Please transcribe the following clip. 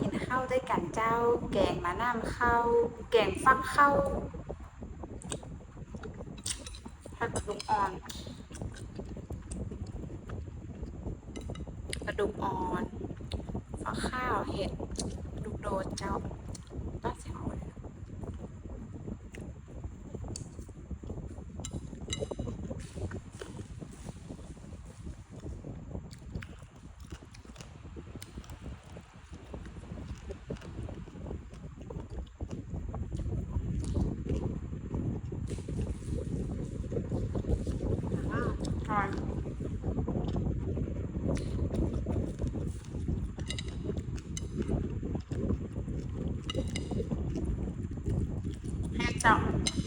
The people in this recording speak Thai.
กินข้าวด้วยกันเจ้า แกงมะนาวข้าวแกงฟักข้าวผักระดูกอ่อนกระดูกอ่อนฟักข้าวเห็ดกระดูกโดดเจ้าต้นเสียง 上。